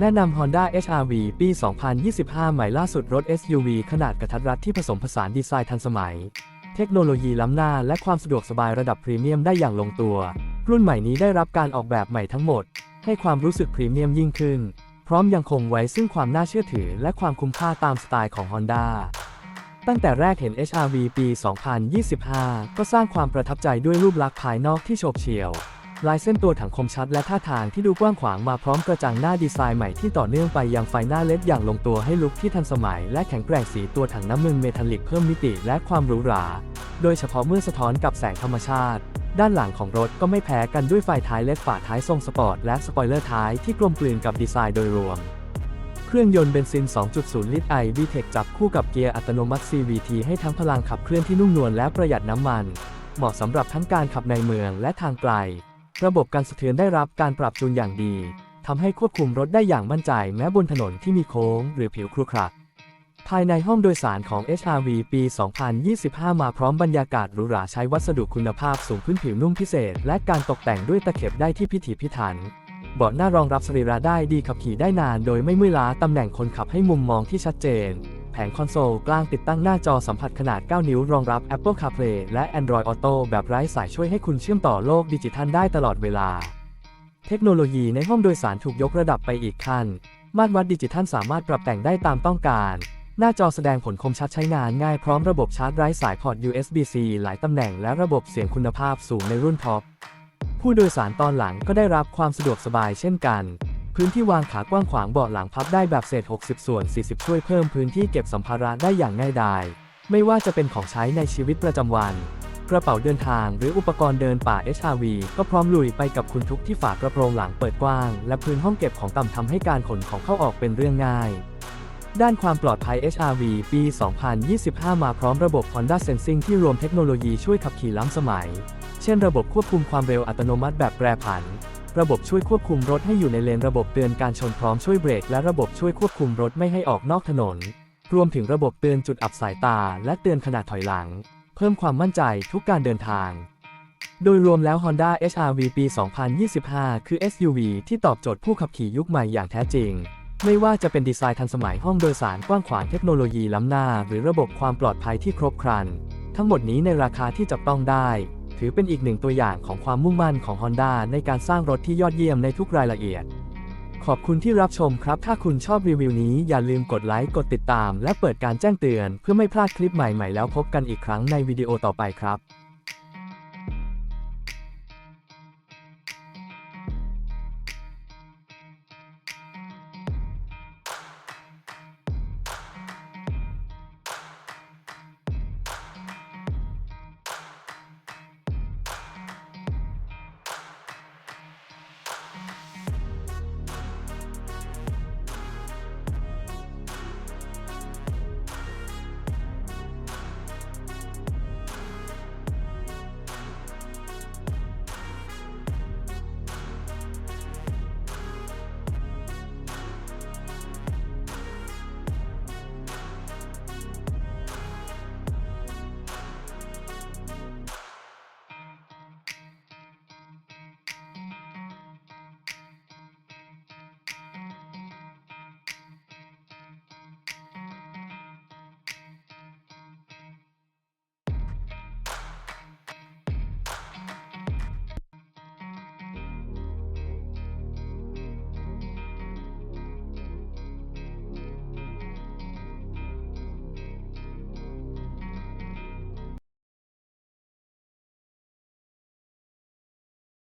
แนะนำ Honda HR-V ปี 2025 ใหม่ล่าสุดรถ SUV ขนาดกระทัดรัดที่ผสมผสานดีไซน์ทันสมัย เทคโนโลยีล้ำหน้าและความสะดวกสบายระดับพรีเมียมได้อย่างลงตัว รุ่นใหม่นี้ได้รับการออกแบบใหม่ทั้งหมด ให้ความรู้สึกพรีเมียมยิ่งขึ้น พร้อมยังคงไว้ซึ่งความน่าเชื่อถือและความคุ้มค่าตามสไตล์ของ Honda ตั้งแต่แรกเห็น HR-V ปี 2025 ก็สร้างความประทับใจด้วยรูปลักษณ์ภายนอกที่โฉบเฉี่ยว ลายเส้นตัวถังคมชัดและท่าทางที่ดูกว้างขวางมาพร้อมกระจังหน้าดีไซน์ใหม่ที่ต่อเนื่องไปยังไฟหน้าเล็ดอย่างลงตัวให้ลุคที่ทันสมัย และแข็งแกร่งสีตัวถังน้ำมันเมทัลลิกเพิ่มมิติและความหรูหรา โดยเฉพาะเมื่อสะท้อนกับแสงธรรมชาติ ด้านหลังของรถก็ไม่แพ้กันด้วยไฟท้ายเล็ดฝาท้ายทรงสปอร์ตและสปอยเลอร์ท้ายที่กลมกลืนกับดีไซน์โดยรวมเครื่องยนต์เบนซิน 2.0 ลิตร i VTEC จับคู่กับเกียร์อัตโนมัติ CVT ให้ทั้งพลังขับเคลื่อนที่นุ่มนวลและประหยัดน้ำมัน เหมาะสำหรับทั้งการขับในเมืองและทางไกล ระบบการสะเทือนได้รับการปรับจูนอย่างดีทำให้ควบคุมรถได้อย่างมั่นใจแม้บนถนนที่มีโค้งหรือผิวครุขระภายในห้องโดยสารของ HRV ปี 2025 มาพร้อมบรรยากาศหรูหราใช้วัสดุคุณภาพสูงพื้นผิวนุ่มพิเศษ และการตกแต่งด้วยตะเข็บได้ที่พิถีพิถัน เบาะหน้ารองรับสรีระได้ดีขับขี่ได้นาน โดยไม่เมื่อยล้าตำแหน่งคนขับให้มุมมองที่ชัดเจน แผงคอนโซลกลางติดตั้งหน้าจอสัมผัสขนาด 9 นิ้ว รองรับ Apple CarPlay และ Android Auto แบบไร้สายช่วยให้คุณเชื่อมต่อโลกดิจิทัลได้ตลอดเวลา เทคโนโลยีในห้องโดยสารถูกยกระดับไปอีกขั้น มาตรวัดดิจิทัลสามารถปรับแต่งได้ตามต้องการ หน้าจอแสดงผลคมชัดใช้งานง่ายพร้อมระบบชาร์จไร้สายพอร์ต USB-C หลายตำแหน่งและระบบเสียงคุณภาพสูงในรุ่นท็อปผู้โดยสารตอนหลังก็ได้รับความสะดวกสบายเช่นกัน พื้นที่วางขากว้างขวางเบาะหลังพับได้แบบเศษ 60 ส่วน 40 ช่วยเพิ่มพื้นที่เก็บสัมภาระได้อย่างง่ายดาย ไม่ว่าจะเป็นของใช้ในชีวิตประจำวัน กระเป๋าเดินทางหรืออุปกรณ์เดินป่า HRV ก็พร้อมลุยไปกับคุณทุกที่ฝากระโปรงหลังเปิดกว้าง และพื้นห้องเก็บของต่ำทำให้การขนของเข้าออกเป็นเรื่องง่ายด้านความปลอดภัย HRV ปี 2025 มาพร้อมระบบ Honda Sensing ที่รวมเทคโนโลยีช่วยขับขี่ล้ำสมัย เช่นระบบควบคุมความเร็วอัตโนมัติแบบแปรผัน ระบบช่วยควบคุมรถให้อยู่ในเลนระบบเตือนการชนพร้อมช่วยเบรกและระบบช่วยควบคุมรถไม่ให้ออกนอกถนน รวมถึงระบบเตือนจุดอับสายตา และเตือนขณะถอยหลัง เพิ่มความมั่นใจทุกการเดินทาง โดยรวมแล้ว Honda HR-V ปี 2025 คือ SUV ที่ตอบโจทย์ผู้ขับขี่ยุคใหม่อย่างแท้จริง ไม่ว่าจะเป็นดีไซน์ทันสมัยห้องโดยสารกว้างขวางเทคโนโลยีล้ำหน้า หรือระบบความปลอดภัยที่ครบครัน ทั้งหมดนี้ในราคาที่จับต้องได้ ถือเป็นอีกหนึ่งตัวอย่างของความมุ่งมั่นของ Honda ในการสร้างรถที่ยอดเยี่ยมในทุกรายละเอียด ขอบคุณที่รับชมครับ ถ้าคุณชอบรีวิวนี้อย่าลืมกดไลค์ กดติดตาม และเปิดการแจ้งเตือน เพื่อไม่พลาดคลิปใหม่ๆ แล้วพบกันอีกครั้งในวิดีโอต่อไปครับ